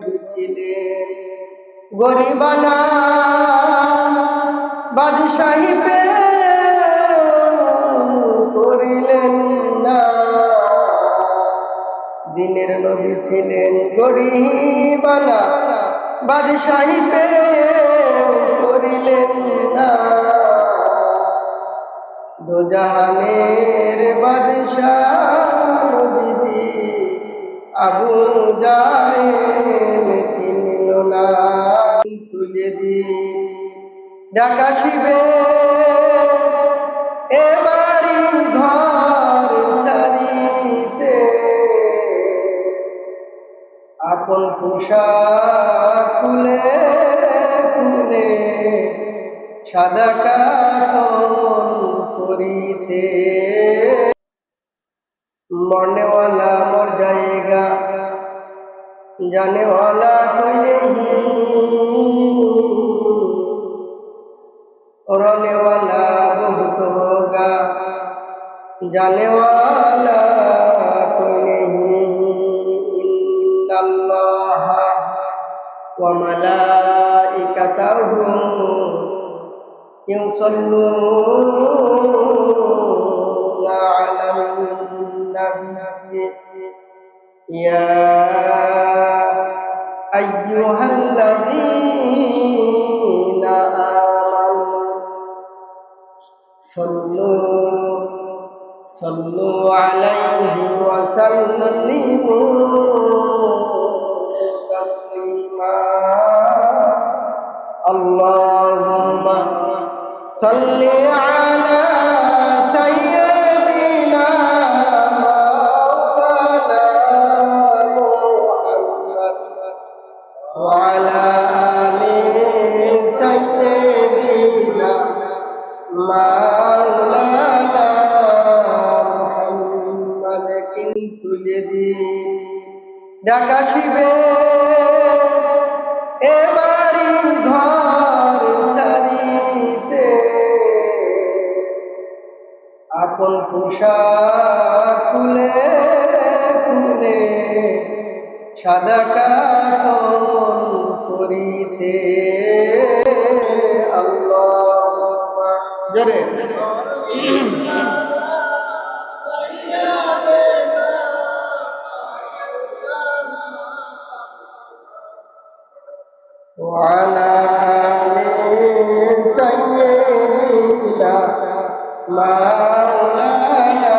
নবী গরিবানা বাদশাহী পে করিলেন না। দিনের নবী ছিলেন গরিবানা বাদশাহী পে করিলেন না। দোজাহানের আবু চিনল না। তুলে দি। ডাকা শিবে এবারি ঘর ছাড়িতে। আপন পোশাক খুলে খুলে সাদা কাপড় করিতে মরনেওয়ালা মোর জায়গা জানেওয়ালা কইলে রনেওয়ালা বহুত হোগা জানেওয়ালা কইলে ইন্নাল্লাহ ওয়া মালাইকাতাহু ইউসাল্লুন। يا أيها الذين آمنوا صلوا صلوا عليه وسلموا تسليما اللهم صل على سيدنا وعلى آل سيدنا مولانا محمد কিন্তু যেদিন ডাকা শিবে এবারি ঘর ছাড়িতে আপন পোশাক খুলে খুলে সাদা কাপড় করিতে আল্লাহ জরে وعلى آل سيدنا مولانا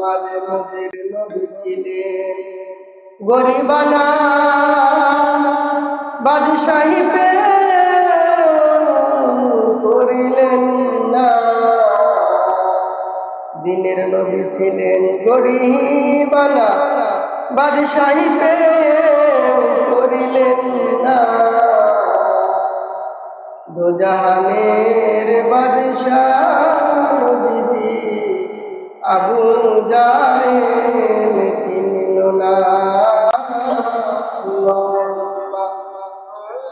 মাঝে মাঝে নবী ছিলেন। গরিবানা বাদশাহী পে করিলেন না। দিনের নবী ছিলেন গরিবানা বাদশাহী পে করিলেন না। দোজাহানের বাদশাহ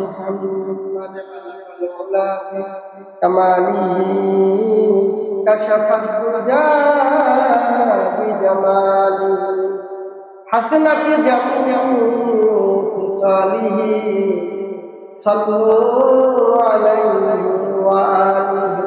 محمد العلا كماله كشف الدجى بجماله حسنت جميع خصاله صلوا عليه وآله